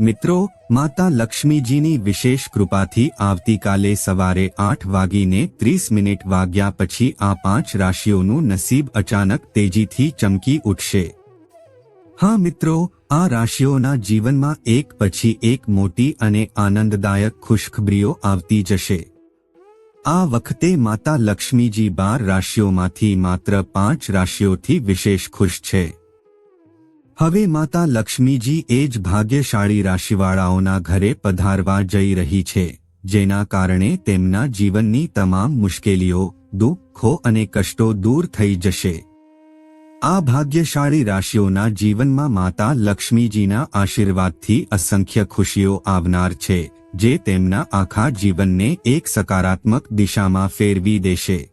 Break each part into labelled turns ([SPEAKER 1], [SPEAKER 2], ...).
[SPEAKER 1] મિત્રો, માતા લક્ષ્મીજીની વિશેષ કૃપાથી આવતીકાલે સવારે આઠ વાગીને ત્રીસ મિનિટ વાગ્યા પછી આ પાંચ રાશિઓનું નસીબ અચાનક તેજીથી ચમકી ઉઠશે. હા મિત્રો, આ રાશિઓના જીવનમાં એક પછી એક મોટી અને આનંદદાયક ખુશખબરીઓ આવતી જશે. આ વખતે માતા લક્ષ્મીજી બાર રાશિઓમાંથી માત્ર પાંચ રાશિઓથી વિશેષ ખુશ છે. હવે માતા લક્ષ્મીજી એ જ ભાગ્યશાળી રાશિવાળાઓના ઘરે પધારવા જઈ રહી છે, જેના કારણે તેમના જીવનની તમામ મુશ્કેલીઓ, દુઃખો અને કષ્ટો દૂર થઈ જશે. આ ભાગ્યશાળી રાશિઓના જીવનમાં માતા લક્ષ્મીજીના આશીર્વાદથી અસંખ્ય ખુશીઓ આવનાર છે, જે તેમના આખા જીવનને એક સકારાત્મક દિશામાં ફેરવી દેશે.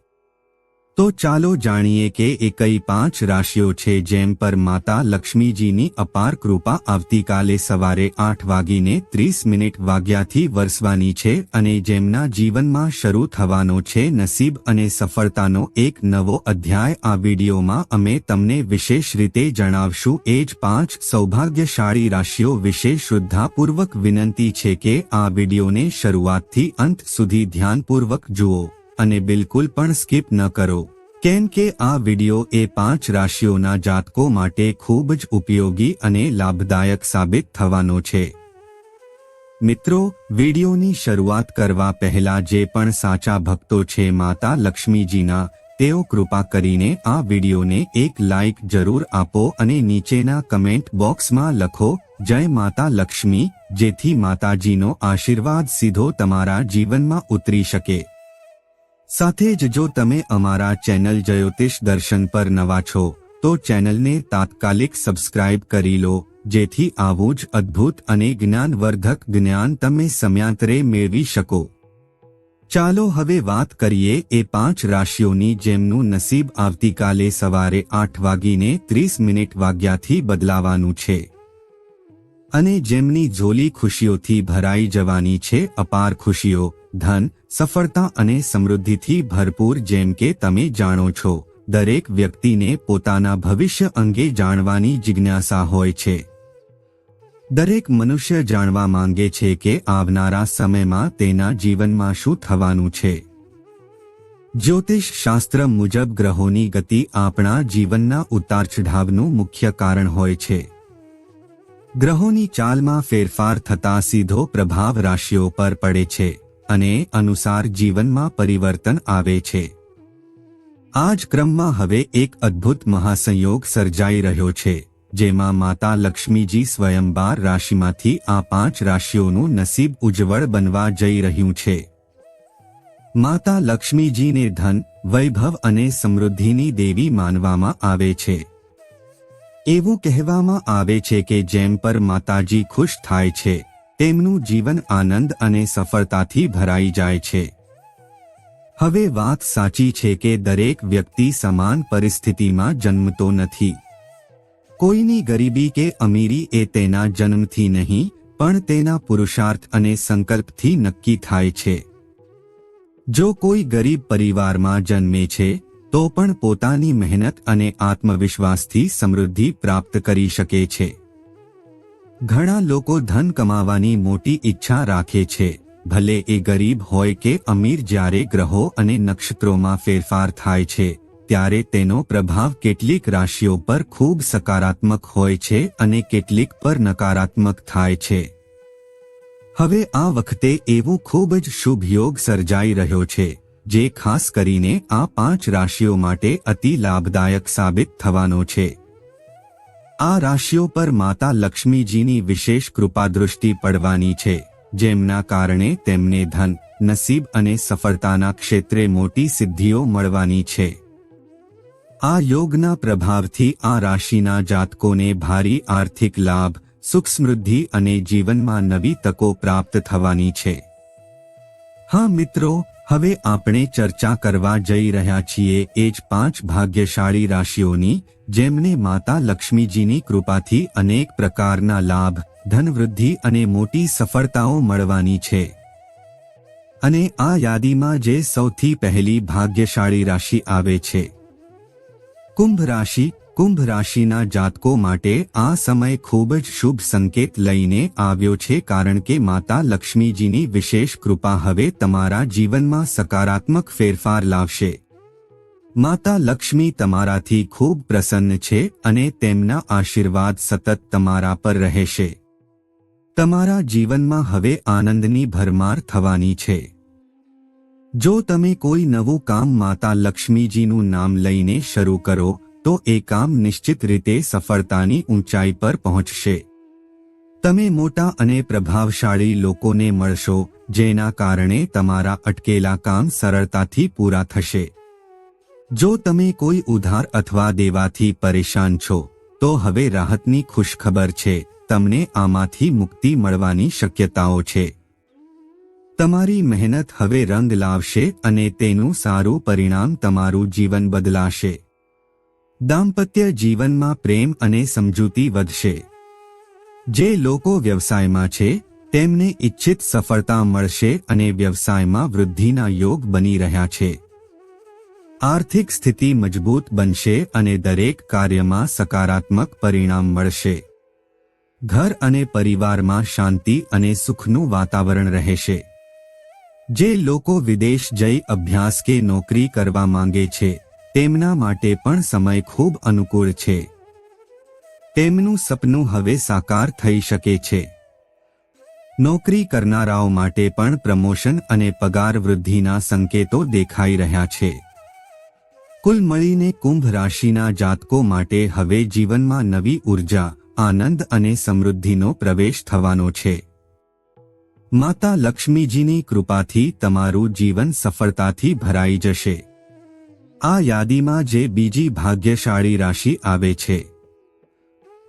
[SPEAKER 1] તો ચાલો જાણીએ કે એકઈ પાંચ રાશિઓ છે જેમ પર માતા લક્ષ્મીજીની અપાર કૃપા આવતીકાલે સવારે આઠ વાગીને ત્રીસ મિનિટ વાગ્યાથી વરસવાની છે અને જેમના જીવનમાં શરૂ થવાનો છે નસીબ અને સફળતાનો એક નવો અધ્યાય આ વિડીયોમાં અમે તમને વિશેષ રીતે જણાવશું. એ જ પાંચ સૌભાગ્યશાળી રાશિઓ વિશે શ્રદ્ધાપૂર્વક વિનંતી છે કે આ વિડીયોને શરૂઆતથી અંત સુધી ધ્યાનપૂર્વક જુઓ અને બિલકુલ પણ સ્કીપ ન કરો. કેમ કે આ વિડિયો એ પાંચ રાશિઓના જાતકો માટે ખૂબ જ ઉપયોગી અને લાભદાયક સાબિત થવાનો છે. મિત્રો, વિડિયોની શરૂઆત કરવા પહેલા જે પણ સાચા ભક્તો છે માતા લક્ષ્મીજીના, તેઓ કૃપા કરીને આ વિડિયોને એક લાઇક જરૂર આપો અને નીચેના કમેન્ટ બોક્સમાં લખો, જય માતા લક્ષ્મી, જેથી માતાજીનો આશીર્વાદ સીધો તમારા જીવનમાં ઉતરી શકે. સાથે જ જો તમે અમારા ચેનલ જ્યોતિષ દર્શન પર નવા છો, તો ચેનલને તાત્કાલિક સબસ્ક્રાઇબ કરી લો, જેથી આવું જ અદ્ભુત અને જ્ઞાનવર્ધક જ્ઞાન તમે સમયાંતરે મેળવી શકો. ચાલો હવે વાત કરીએ એ પાંચ રાશિઓની જેમનું નસીબ આવતીકાલે સવારે આઠ વાગીને ત્રીસ મિનિટ વાગ્યાથી બદલાવાનું છે. અને જેમની ઝોલી ખુશીઓથી ભરાઈ જવાની છે, અપાર ખુશીઓ ધન, સફળતા અને સમૃદ્ધિથી ભરપૂર જેમ કે તમે જાણો છો. દરેક વ્યક્તિને પોતાના ભવિષ્ય અંગે જાણવાની જિજ્ઞાસા હોય છે. દરેક મનુષ્ય જાણવા માંગે છે કે આવનારા સમયમાં તેના જીવનમાં શું થવાનું છે. જ્યોતિષ શાસ્ત્ર મુજબ ગ્રહોની ગતિ આપણા જીવનના ઉતાર ચઢાવનું મુખ્ય કારણ હોય છે. ગ્રહોની ચાલમાં ફેરફાર થતા સીધો પ્રભાવ રાશિઓ પર પડે છે. અને અનુસાર જીવનમાં પરિવર્તન આવે છે. આ જ ક્રમમાં હવે એક અદ્ભુત મહાસંયોગ સર્જાઈ રહ્યો છે, જેમાં માતા લક્ષ્મીજી સ્વયં બાર રાશિમાંથી આ પાંચ રાશિઓનું નસીબ ઉજ્જવળ બનવા જઈ રહ્યું છે. માતા લક્ષ્મીજીને ધન, વૈભવ અને સમૃદ્ધિની દેવી માનવામાં આવે છે. એવું કહેવામાં આવે છે કે જેમ પર માતાજી ખુશ થાય છે તેમનું જીવન આનંદ અને સફળતાથી ભરાઈ જાય છે. હવે વાત સાચી છે કે દરેક વ્યક્તિ સમાન પરિસ્થિતિમાં જન્મતો નથી. કોઈની ગરીબી કે અમીરી એ તેના જન્મથી નહીં, પણ તેના પુરુષાર્થ અને સંકલ્પથી નક્કી થાય છે. જો કોઈ ગરીબ પરિવારમાં જન્મે છે, તો પણ પોતાની મહેનત અને આત્મવિશ્વાસથી સમૃદ્ધિ પ્રાપ્ત કરી શકે છે. ઘણા લોકો ધન કમાવાની મોટી ઈચ્છા રાખે છે. ભલે એ ગરીબ હોય કે અમીર જ્યારે ગ્રહો અને નક્ષત્રોમાં ફેરફાર થાય છે, ત્યારે તેનો પ્રભાવ કેટલીક રાશિઓ પર ખૂબ સકારાત્મક હોય છે અને કેટલીક પર નકારાત્મક થાય છે. હવે આ વખતે એવો ખૂબ જ શુભ યોગ સર્જાઈ રહ્યો છે, જે ખાસ કરીને આ પાંચ રાશિઓ માટે અતિ લાભદાયક સાબિત થવાનો છે. આ રાશિઓ પર માતા લક્ષ્મીજીની વિશેષ કૃપા દૃષ્ટિ પડવાની છે, જેમના કારણે તેમને ધન, નસીબ અને સફળતાના ક્ષેત્રે મોટી સિદ્ધિઓ મળવાની છે. આ યોગના પ્રભાવથી આ રાશિના જાતકોને ભારી આર્થિક લાભ, સુખ સમૃદ્ધિ અને જીવનમાં નવી તકો પ્રાપ્ત થવાની છે. હા મિત્રો હવે આપણે ચર્ચા કરવા જઈ રહ્યા છીએ એ જ પાંચ ભાગ્યશાળી રાશિઓની, જેમને માતા લક્ષ્મીજીની કૃપાથી અનેક પ્રકારના લાભ, ધનવૃદ્ધિ અને મોટી સફળતાઓ મળવાની છે. અને આ યાદીમાં જે સૌથી પહેલી ભાગ્યશાળી રાશિ આવે છે. કુંભ રાશિ કુંભ રાશિના જાતકો માટે આ સમય ખૂબ જ શુભ સંકેત લઈને આવ્યો છે કારણ કે માતા લક્ષ્મીજીની વિશેષ કૃપા હવે તમારા જીવનમાં સકારાત્મક ફેરફાર લાવશે. માતા લક્ષ્મી તમારાથી ખૂબ પ્રસન્ન છે અને તેમના આશીર્વાદ સતત તમારા પર રહેશે. તમારા જીવનમાં હવે આનંદની ભરમાર થવાની છે. જો તમે કોઈ નવું કામ માતા લક્ષ્મીજીનું નામ લઈને શરૂ કરો તો એ કામ નિશ્ચિત રીતે સફળતાની ઊંચાઈ પર પહોંચશે. તમે મોટા અને પ્રભાવશાળી લોકોને મળશો, જેના કારણે તમારા અટકેલા કામ સરળતાથી પૂરા થશે. જો તમે કોઈ ઉધાર અથવા દેવાથી પરેશાન છો, તો હવે રાહતની ખુશખબર છે, તમને આમાંથી મુક્તિ મળવાની શક્યતાઓ છે. તમારી મહેનત હવે રંગ લાવશે અને તેનું સારું પરિણામ તમારું જીવન બદલાશે. દાંપત્ય જીવનમાં પ્રેમ અને સમજૂતી વધશે. જે લોકો વ્યવસાયમાં છે, તેમને ઇચ્છિત સફળતા મળશે અને વ્યવસાયમાં વૃદ્ધિના યોગ બની રહ્યા છે. આર્થિક સ્થિતિ મજબૂત બનશે અને દરેક કાર્યમાં સકારાત્મક પરિણામ મળશે. ઘર અને પરિવારમાં શાંતિ અને સુખનું વાતાવરણ રહેશે. જે લોકો વિદેશ જઈ અભ્યાસ કે નોકરી કરવા માંગે છે તેમના માટે પણ સમય ખૂબ અનુકૂળ છે. તેમનું સપનું હવે સાકાર થઈ શકે છે. નોકરી કરનારાઓ માટે પણ પ્રમોશન અને પગાર વૃદ્ધિના સંકેતો દેખાઈ રહ્યા છે. કુલ મળીને કુંભ રાશિના જાતકો માટે હવે જીવનમાં નવી ઊર્જા, આનંદ અને સમૃદ્ધિનો પ્રવેશ થવાનો છે. માતા લક્ષ્મીજીની કૃપાથી તમારું જીવન સફળતાથી ભરાઈ જશે. આ યાદીમાં જે બીજી ભાગ્યશાળી રાશિ આવે છે.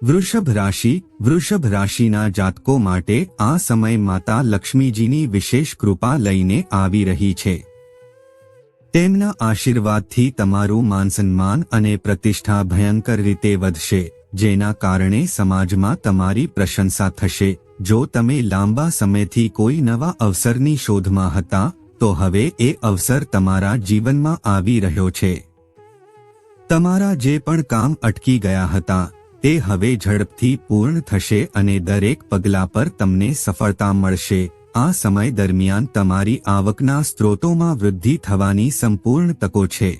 [SPEAKER 1] વૃષભ રાશિ, વૃષભ રાશિના જાતકો માટે આ સમય માતા લક્ષ્મીજીની વિશેષ કૃપા લઈને આવી રહી છે. તેમના આશીર્વાદથી તમારું માનસન્માન અને પ્રતિષ્ઠા ભયંકર રીતે વધશે, જેના કારણે સમાજમાં તમારી પ્રશંસા થશે. જો તમે લાંબા સમયથી કોઈ નવા અવસરની શોધમાં હતા તો હવે એ અવસર તમારા જીવનમાં આવી રહ્યો છે. તમારા જે પણ કામ અટકી ગયા હતા, તે હવે ઝડપથી પૂર્ણ થશે અને દરેક પગલા પર તમને સફળતા મળશે. આ સમય દરમિયાન તમારી આવકના સ્ત્રોતોમાં વૃદ્ધિ થવાની સંપૂર્ણ તકો છે.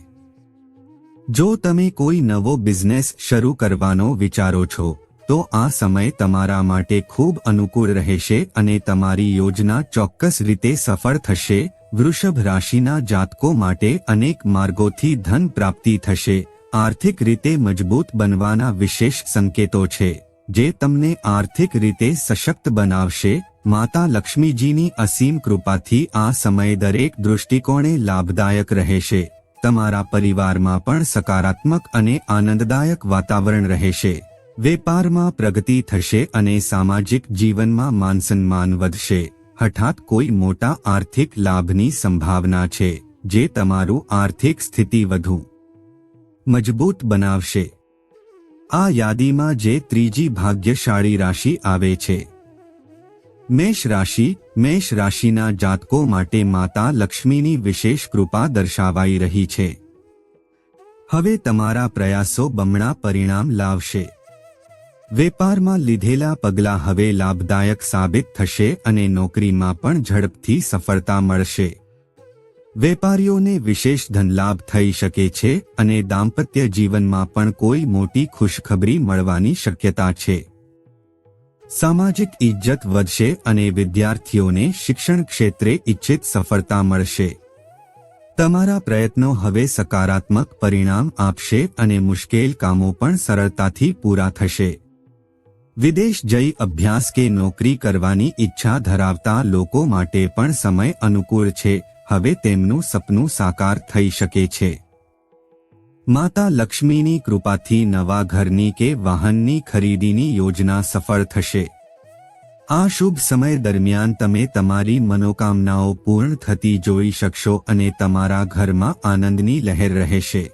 [SPEAKER 1] જો તમે કોઈ નવો બિઝનેસ શરૂ કરવાનો વિચારો છો, તો આ સમય તમારા માટે ખૂબ અનુકૂળ રહેશે અને તમારી યોજના ચોક્કસ રીતે સફળ થશે. વૃષભ રાશિના જાતકો માટે અનેક માર્ગોથી ધન પ્રાપ્તિ થશે. આર્થિક રીતે મજબૂત બનવાના વિશેષ સંકેતો છે. જે તમને આર્થિક રીતે સશક્ત બનાવશે. માતા લક્ષ્મીજીની અસીમ કૃપાથી આ સમય દરેક દૃષ્ટિકોણે લાભદાયક રહેશે. તમારા પરિવારમાં પણ સકારાત્મક અને આનંદદાયક વાતાવરણ રહેશે. વેપારમાં પ્રગતિ થશે અને સામાજિક જીવનમાં માનસન્માન વધશે. હઠાત કોઈ મોટા આર્થિક લાભની સંભાવના છે, જે તમારું આર્થિક સ્થિતિ વધુ મજબૂત બનાવશે. આ યાદીમાં જે ત્રીજી ભાગ્યશાળી રાશિ આવે છે. મેષ રાશિ, મેષ રાશિના જાતકો માટે માતા લક્ષ્મીની વિશેષ કૃપા દર્શાવાઈ રહી છે. હવે તમારા પ્રયાસો બમણા પરિણામ લાવશે. વેપારમાં લીધેલા પગલાં હવે લાભદાયક સાબિત થશે અને નોકરીમાં પણ ઝડપથી સફળતા મળશે. વેપારીઓને વિશેષ ધનલાભ થઈ શકે છે અને દાંપત્ય જીવનમાં પણ કોઈ મોટી ખુશખબરી મળવાની શક્યતા છે. સામાજિક ઇજ્જત વધશે અને વિદ્યાર્થીઓને શિક્ષણ ક્ષેત્રે ઇચ્છિત સફળતા મળશે. તમારા પ્રયત્નો હવે સકારાત્મક પરિણામ આપશે અને મુશ્કેલ કામો પણ સરળતાથી પૂરા થશે. વિદેશ જઈ અભ્યાસ કે નોકરી કરવાની ઈચ્છા ધરાવતા લોકો માટે પણ સમય અનુકૂળ છે. હવે તેમનું સપનું સાકાર થઈ શકે છે. માતા લક્ષ્મીની કૃપાથી નવા ઘરની કે વાહનની ખરીદીની યોજના સફળ થશે. આ શુભ સમય દરમિયાન તમે તમારી મનોકામનાઓ પૂર્ણ થતી જોઈ શકશો અને તમારા ઘરમાં આનંદની લહેર રહેશે.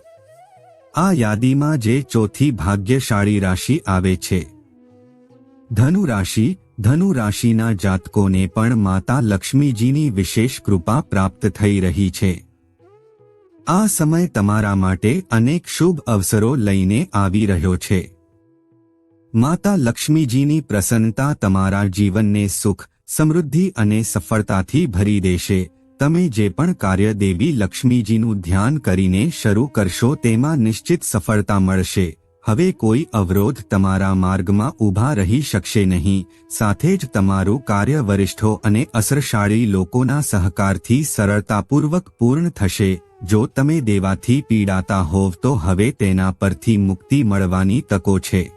[SPEAKER 1] આ યાદીમાં જે ચોથી ભાગ્યશાળી રાશિ આવે છે. ધનુ રાશિ ધનુ રાશિના જાતકોને પણ માતા લક્ષ્મીજીની વિશેષ કૃપા પ્રાપ્ત થઈ રહી છે. આ સમય તમારા માટે અનેક શુભ અવસરો લઈને આવી રહ્યો છે. માતા લક્ષ્મીજીની પ્રસન્નતા તમારા જીવનને સુખ, સમૃદ્ધિ અને સફળતાથી ભરી દેશે. તમે જે પણ કાર્ય દેવી લક્ષ્મીજીનું ધ્યાન કરીને શરૂ કરશો તેમાં નિશ્ચિત સફળતા મળશે. હવે કોઈ અવરોધ તમારા માર્ગમાં ઊભા રહી શકશે નહીં. સાથે જ તમારું કાર્ય વરિષ્ઠો અને અસરશાળી લોકોના સહકારથી સરળતાપૂર્વક પૂર્ણ થશે. જો તમે દેવાથી પીડાતા હોવ તો હવે તેના પરથી મુક્તિ મળવાની તકો છે.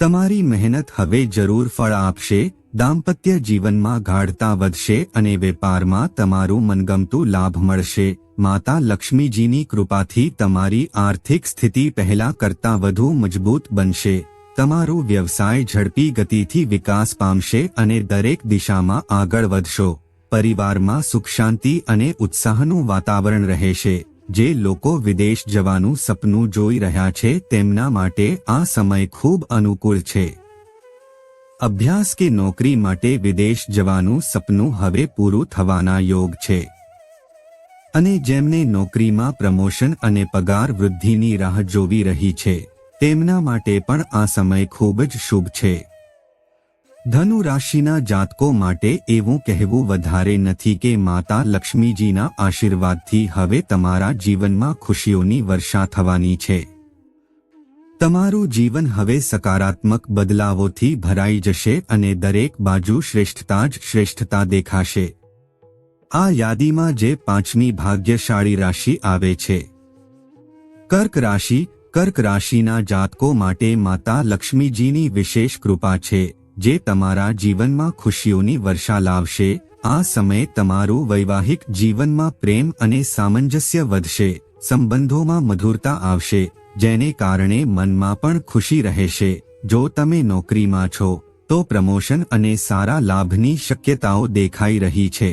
[SPEAKER 1] તમારી મહેનત હવે જરૂર ફળ આપશે. દાંપત્ય જીવનમાં ગાઢતા વધશે અને વેપારમાં તમારું મનગમતું લાભ મળશે. માતા લક્ષ્મીજીની કૃપાથી તમારી આર્થિક સ્થિતિ પહેલા કરતાં વધુ મજબૂત બનશે. તમારો વ્યવસાય ઝડપી ગતિથી વિકાસ પામશે અને દરેક દિશામાં આગળ વધશો. પરિવારમાં સુખ શાંતિ અને ઉત્સાહનું વાતાવરણ રહેશે. જે લોકો વિદેશ જવાનું સપનું જોઈ રહ્યા છે તેમના માટે આ સમય ખૂબ અનુકૂળ છે. અભ્યાસ કે નોકરી માટે વિદેશ જવાનું સપનું હવે પૂરું થવાના યોગ છે. અને જેમને નોકરીમાં પ્રમોશન અને પગાર વૃદ્ધિની રાહ જોવી રહી છે, તેમના માટે પણ આ સમય ખૂબ જ શુભ છે. ધનુ રાશિના જાતકો માટે એવું કહેવું વધારે નથી કે માતા લક્ષ્મીજીના આશીર્વાદથી હવે તમારા જીવનમાં ખુશીઓની વર્ષા થવાની છે. તમારું જીવન હવે સકારાત્મક બદલાવોથી ભરાઈ જશે અને દરેક બાજુ શ્રેષ્ઠતા જ શ્રેષ્ઠતા દેખાશે. આ યાદીમાં જે પાંચમી ભાગ્યશાળી રાશિ આવે છે. કર્ક રાશિ, કર્ક રાશિના જાતકો માટે માતા લક્ષ્મીજીની વિશેષ કૃપા છે, જે તમારા જીવનમાં ખુશીઓની વર્ષા લાવશે, આ સમયે તમારું વૈવાહિક જીવનમાં પ્રેમ અને સામંજસ્ય વધશે, સંબંધોમાં મધુરતા આવશે જેને કારણે મનમાં પણ ખુશી રહેશે જો તમે નોકરીમાં છો, તો પ્રમોશન અને સારા લાભની શક્યતાઓ દેખાઈ રહી છે.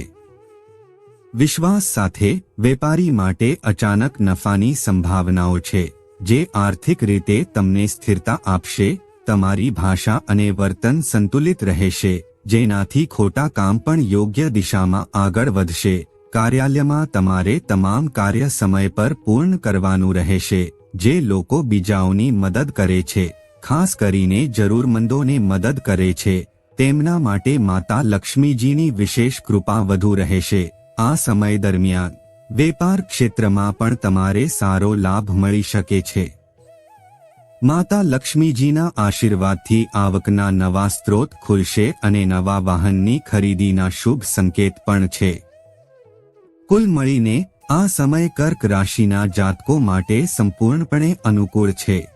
[SPEAKER 1] વિશ્વાસ સાથે, વેપારી માટે અચાનક નફાની સંભાવનાઓ છે, જે આર્થિક રીતે તમને સ્થિરતા આપશે, તમારી ભાષા અને વર્તન સંતુલિત રહેશે, જેનાથી ખોટા કામ પણ યોગ્ય દિશામાં આગળ વધશે. કાર્યાલયમાં તમારે તમામ કાર્ય સમય પર પૂર્ણ કરવાનું રહેશે. જે લોકો બીજાઓની મદદ કરે છે, ખાસ કરીને જરૂરમંદોને મદદ કરે છે, તેમના માટે માતા લક્ષ્મીજીની વિશેષ કૃપા વધુ રહેશે. આ સમય દરમિયાન, વેપાર ક્ષેત્રમાં પણ તમારે સારો લાભ મળી શકે છે. માતા લક્ષ્મીજીના આશીર્વાદથી આવકના નવા સ્ત્રોત ખુલશે અને નવા વાહનની ખરીદીના શુભ સંકેત પણ છે. કુલ મળીને આ સમય કર્ક રાશિના જાતકો માટે સંપૂર્ણપણે અનુકૂળ છે.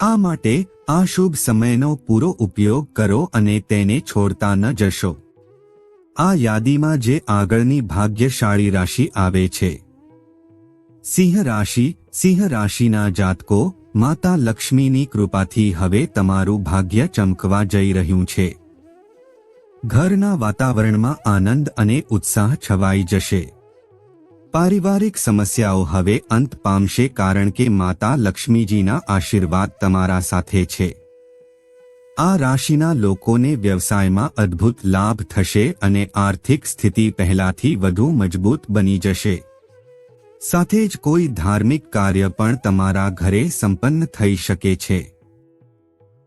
[SPEAKER 1] આ માટે આ શુભ સમયનો પૂરો ઉપયોગ કરો અને તેને છોડતા ન જશો. આ યાદીમાં જે આગળની ભાગ્યશાળી રાશિ આવે છે. સિંહ રાશિ, સિંહ રાશિના જાતકો, માતા લક્ષ્મીની કૃપાથી હવે તમારું ભાગ્ય ચમકવા જઈ રહ્યું છે. ઘરના વાતાવરણમાં આનંદ અને ઉત્સાહ છવાઈ જશે. પારિવારિક સમસ્યાઓ હવે અંત પામશે કારણ કે માતા લક્ષ્મીજીના આશીર્વાદ તમારા સાથે છે. આ રાશિના લોકોને વ્યવસાયમાં અદ્ભુત લાભ થશે અને આર્થિક સ્થિતિ પહેલાથી વધુ મજબૂત બની જશે. સાથે જ કોઈ ધાર્મિક કાર્ય પણ તમારા ઘરે સંપન્ન થઈ શકે છે.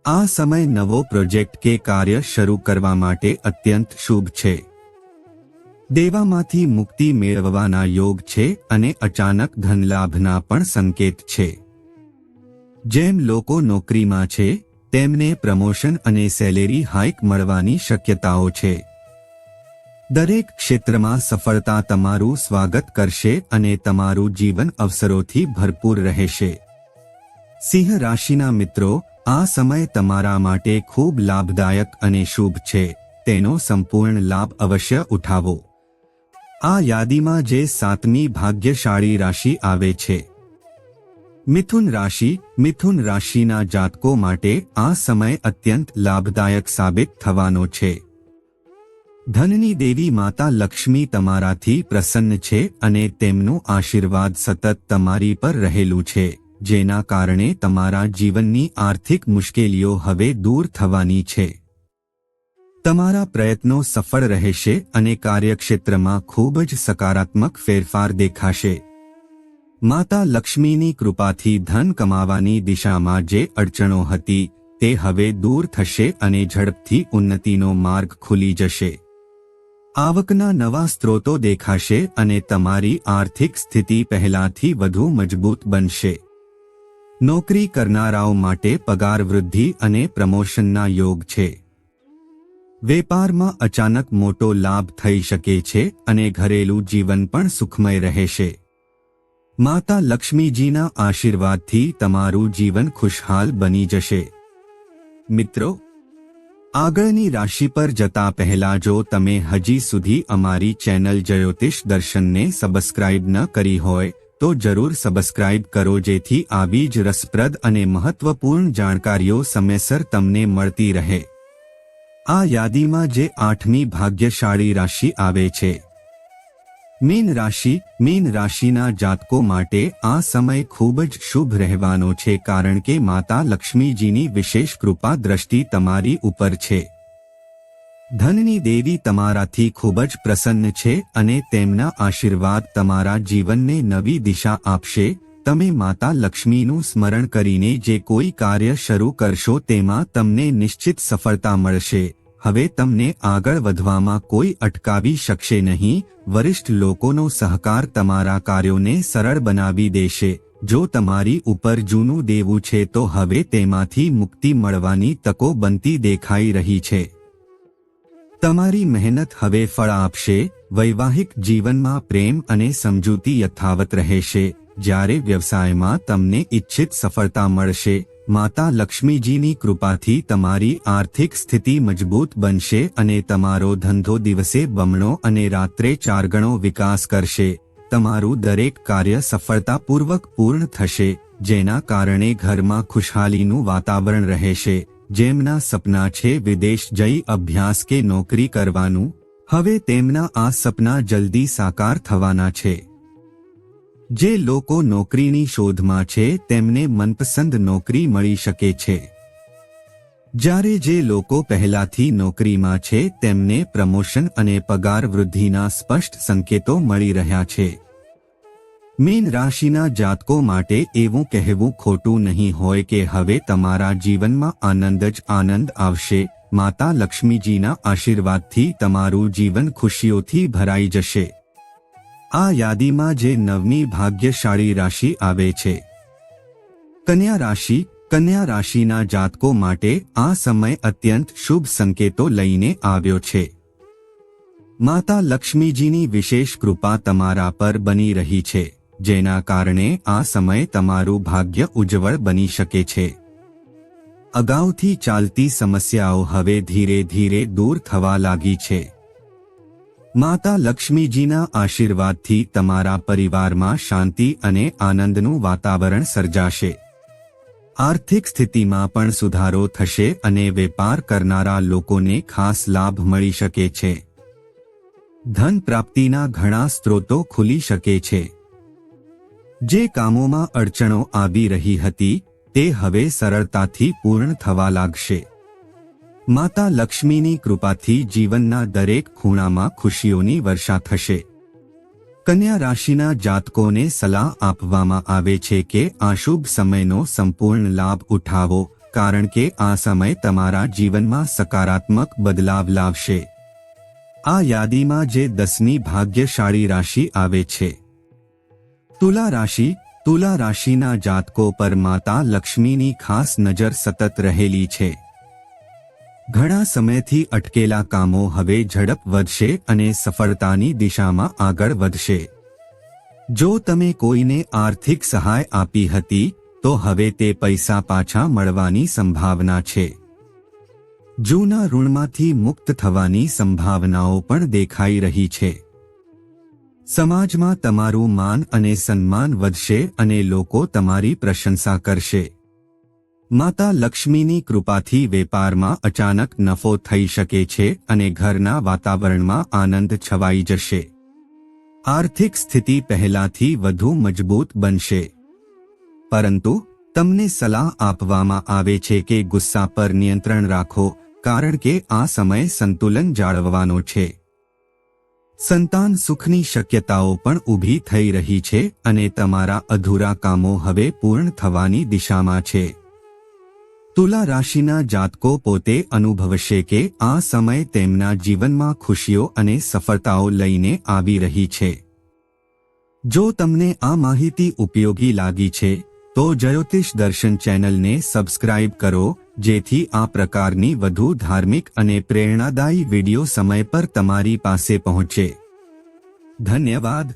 [SPEAKER 1] આ સમય નવો પ્રોજેક્ટ કે કાર્ય શરૂ કરવા માટે અત્યંત શુભ છે. દેવામાંથી મુક્તિ મેળવવાના યોગ છે અને અચાનક ધનલાભના પણ સંકેત છે. જેમ લોકો નોકરીમાં છે, તેમને પ્રમોશન અને સેલેરી હાઇક મળવાની શક્યતાઓ છે. દરેક ક્ષેત્રમાં સફળતા તમારું સ્વાગત કરશે અને તમારું જીવન અવસરોથી ભરપૂર રહેશે. સિંહ રાશિના મિત્રો, આ સમય તમારા માટે ખૂબ લાભદાયક અને શુભ છે. તેનો સંપૂર્ણ લાભ અવશ્ય ઉઠાવો. આ યાદીમાં જે સાતમી ભાગ્યશાળી રાશિ આવે છે. મિથુન રાશિ, મિથુન રાશિના જાતકો માટે આ સમય અત્યંત લાભદાયક સાબિત થવાનો છે. ધનની દેવી માતા લક્ષ્મી તમારાથી પ્રસન્ન છે અને તેમનું આશીર્વાદ સતત તમારી પર રહેલું છે, જેના કારણે તમારા જીવનની આર્થિક મુશ્કેલીઓ હવે દૂર થવાની છે. તમારા પ્રયત્નો સફળ રહેશે અને કાર્યક્ષેત્રમાં ખૂબ જ સકારાત્મક ફેરફાર દેખાશે. માતા લક્ષ્મીની કૃપાથી ધન કમાવાની દિશામાં જે અડચણો હતી, તે હવે દૂર થશે અને ઝડપથી ઉન્નતિનો માર્ગ ખુલી જશે. આવકના નવા સ્ત્રોતો દેખાશે અને તમારી આર્થિક સ્થિતિ પહેલાથી વધુ મજબૂત બનશે. નોકરી કરનારાઓ માટે પગાર વૃદ્ધિ અને પ્રમોશનના યોગ છે. વેપારમાં અચાનક મોટો લાભ થઈ શકે છે અને ઘરેલું જીવન પણ સુખમય રહેશે. માતા લક્ષ્મીજીના આશીર્વાદથી તમારું જીવન ખુશહાલ બની જશે. મિત્રો, આગળની રાશિ પર જતા પહેલા જો તમે હજી સુધી અમારી ચેનલ જ્યોતિષ દર્શનને સબસ્ક્રાઇબ ન કરી હોય, તો જરૂર સબસ્ક્રાઇબ કરો જેથી આવી જ રસપ્રદ અને મહત્વપૂર્ણ જાણકારીઓ સમયસર તમને મળતી રહે. આ યાદીમાં જે આઠમી ભાગ્યશાળી રાશિ આવે છે. મીન રાશિ, મીન રાશિના જાતકો માટે આ સમય ખૂબ જ શુભ રહેવાનો છે કારણ કે માતા લક્ષ્મીજીની વિશેષ કૃપા દ્રષ્ટિ તમારી ઉપર છે. ધનની દેવી તમારાથી ખૂબ જ પ્રસન્ન છે અને તેમના આશીર્વાદ તમારા જીવનને નવી દિશા આપશે તમે માતા લક્ષ્મીનું સ્મરણ કરીને જે કોઈ કાર્ય શરૂ કરશો તેમાં તમને નિશ્ચિત સફળતા મળશે. હવે તમને આગળ વધવામાં કોઈ અટકાવી શકશે નહીં. વરિષ્ઠ લોકોનો સહકાર તમારા કાર્યોને સરળ બનાવી દેશે. જો તમારી ઉપર જૂનું દેવું છે તો હવે તેમાંથી મુક્તિ મળવાની તકો બનતી દેખાઈ રહી છે. તમારી મહેનત હવે ફળ આપશે. વૈવાહિક જીવનમાં પ્રેમ અને સમજૂતી યથાવત રહેશે. જ્યારે વ્યવસાયમાં તમને ઇચ્છિત સફળતા મળશે, માતા લક્ષ્મીજીની કૃપાથી તમારી આર્થિક સ્થિતિ મજબૂત બનશે અને તમારો ધંધો દિવસે બમણો અને રાત્રે ચાર ગણો વિકાસ કરશે. તમારું દરેક કાર્ય સફળતાપૂર્વક પૂર્ણ થશે, જેના કારણે ઘરમાં ખુશહાલીનું વાતાવરણ રહેશે. જેમના સપના છે વિદેશ જઈ અભ્યાસ કે નોકરી કરવાનું, હવે તેમના આ સપના જલ્દી સાકાર થવાના છે. જે લોકો નોકરીની શોધમાં છે, તેમને મનપસંદ નોકરી મળી શકે છે. જ્યારે જે લોકો પહેલાથી નોકરીમાં છે, તેમને પ્રમોશન અને પગાર વૃદ્ધિના સ્પષ્ટ સંકેતો મળી રહ્યા છે. મીન રાશિના જાતકો માટે એવું કહેવું ખોટું નહીં હોય કે હવે તમારા જીવનમાં આનંદ જ આનંદ આવશે, માતા લક્ષ્મીજીના આશીર્વાદથી તમારું જીવન ખુશીઓથી ભરાઈ જશે. આ યાદીમાં જે નવમી ભાગ્યશાળી રાશિ આવે છે. કન્યા રાશિ, કન્યા રાશિના જાતકો માટે આ સમય અત્યંત શુભ સંકેતો લઈને આવ્યો છે. માતા લક્ષ્મીજીની વિશેષ કૃપા તમારા પર બની રહી છે, જેના કારણે આ સમય તમારું ભાગ્ય ઉજ્જવળ બની શકે છે. અગાઉથી ચાલતી સમસ્યાઓ હવે ધીરે ધીરે દૂર થવા લાગી છે. માતા લક્ષ્મીજીના આશીર્વાદથી તમારા પરિવારમાં શાંતિ અને આનંદનું વાતાવરણ સર્જાશે. આર્થિક સ્થિતિમાં પણ સુધારો થશે અને વેપાર કરનારા લોકોને ખાસ લાભ મળી શકે છે. ધન પ્રાપ્તિના ઘણા સ્ત્રોતો ખુલી શકે છે. જે કામોમાં અડચણો આવી રહી હતી, તે હવે સરળતાથી પૂર્ણ થવા લાગશે. માતા લક્ષ્મીની કૃપાથી જીવનના દરેક ખૂણામાં ખુશીઓની વર્ષા થશે. કન્યા રાશિના જાતકોને સલાહ આપવામાં આવે છે કે આ શુભ સમયનો સંપૂર્ણ લાભ ઉઠાવો, કારણ કે આ સમય તમારા જીવનમાં સકારાત્મક બદલાવ લાવશે. આ યાદીમાં જે દસમી ભાગ્યશાળી રાશિ આવે છે. તુલા રાશિ, તુલા રાશિના જાતકો પર માતા લક્ષ્મીની ખાસ નજર સતત રહેલી છે. ઘણા સમયથી અટકેલા કામો હવે ઝડપ વધશે અને સફળતાની દિશામાં આગળ વધશે. જો તમે કોઈને આર્થિક સહાય આપી હતી, તો હવે તે પૈસા પાછા મળવાની સંભાવના છે. જૂના ઋણમાંથી મુક્ત થવાની સંભાવનાઓ પણ દેખાઈ રહી છે. સમાજમાં તમારું માન અને સન્માન વધશે અને લોકો તમારી પ્રશંસા કરશે. માતા લક્ષ્મીની કૃપાથી વેપારમાં અચાનક નફો થઈ શકે છે અને ઘરના વાતાવરણમાં આનંદ છવાઈ જશે. આર્થિક સ્થિતિ પહેલાથી વધુ મજબૂત બનશે. પરંતુ, તમને સલાહ આપવામાં આવે છે કે ગુસ્સા પર નિયંત્રણ રાખો, કારણ કે આ સમય સંતુલન જાળવવાનો છે. સંતાન સુખની શક્યતાઓ પણ ઊભી થઈ રહી છે અને તમારા અધૂરા કામો હવે પૂર્ણ થવાની દિશામાં છે. તુલા રાશિના જાતકો પોતે અનુભવશે કે આ સમય તેમના જીવનમાં ખુશીઓ અને સફળતાઓ લઈને આવી રહી છે. જો તમને આ માહિતી ઉપયોગી લાગી છે, તો જ્યોતિષ દર્શન ચેનલને સબસ્ક્રાઇબ કરો, જેથી આ પ્રકારની વધુ ધાર્મિક અને પ્રેરણાદાયી વિડિયો સમય પર તમારી પાસે પહોંચે. ધન્યવાદ.